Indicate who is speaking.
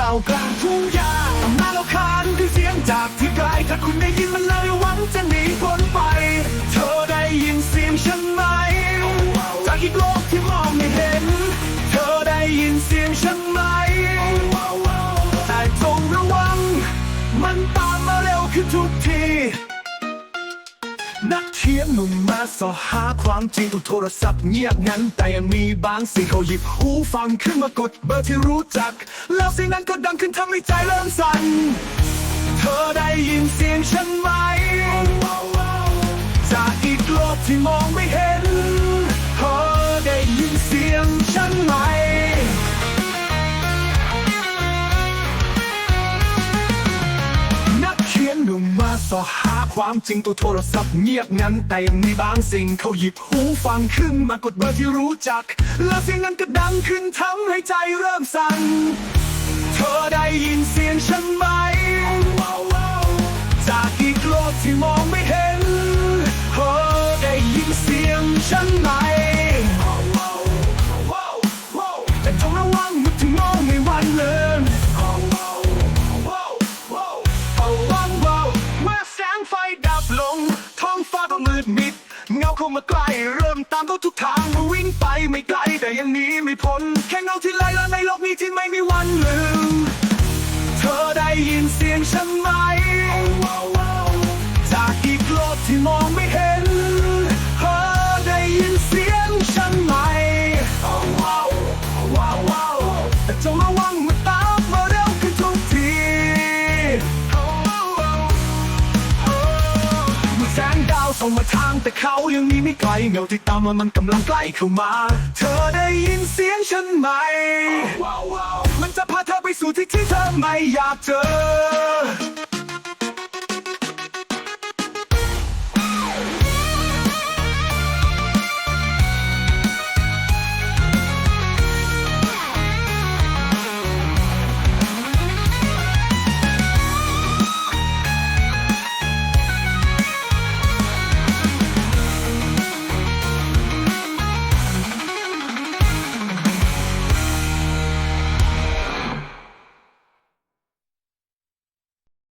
Speaker 1: เก่ากลางทุ่งหญ้าตำนานเราคานคือเสียงจากที่ไกล ถ้าคุณได้ยินมันเลยหวังจะหนีพ้นไป เธอได้ยินเสียงฉันไหม จากอีกโลกที่มองไม่เห็น เธอได้ยินเสียงฉันไหม แต่จงระวัง มันตามมาเร็วขึ้นทุกที นักเขียนหนุ่มมาสอหาความจริงถูกโทรศัพท์เงียบงั้น แต่ยังมีบางสิ่งเขาหยิบหูฟังขึ้นมากดเบอร์ที่รู้จัก แล้วเสียงนั้นก็ดังขึ้นทำให้ใจเริ่มสั่น เธอได้ยินเสียงฉันไหม จากอีกโลกที่มองไม่เห็น เธอได้ยินเสียงฉันไหม มาสอหาความจริงตัวโทรศัพท์เงียบงั้น แต่ยังมีบางสิ่งเขาหยิบหูฟังขึ้นมากดเบอร์ที่รู้จัก แล้วเสียงนั้นก็ดังขึ้นทำให้ใจเริ่มสั่นเธอได้ยินเสียงฉันไหม จากอีกโลกที่มองไม่เห็นเธอได้ยินเสียงฉันไหมแต่จงระวังมุดที่มองไม่วันเลิน เงาเข้ามาใกล้เริ่มตามเขาทุกทางมาวิ่งไปไม่ไกลแต่ยังหนีไม่พ้นแค่เงาที่ไล่ละในโลกนี้ที่ไม่มีวันลืม เธอได้ยินเสียงฉันไหม ส่องมาทางแต่เขายังนีไม่ไกลเงาที่ตามมามันกำลังใกล้เข้ามา เธอได้ยินเสียงฉันไหม มันจะพาเธอไปสู่ที่ที่เธอไม่อยากเจอ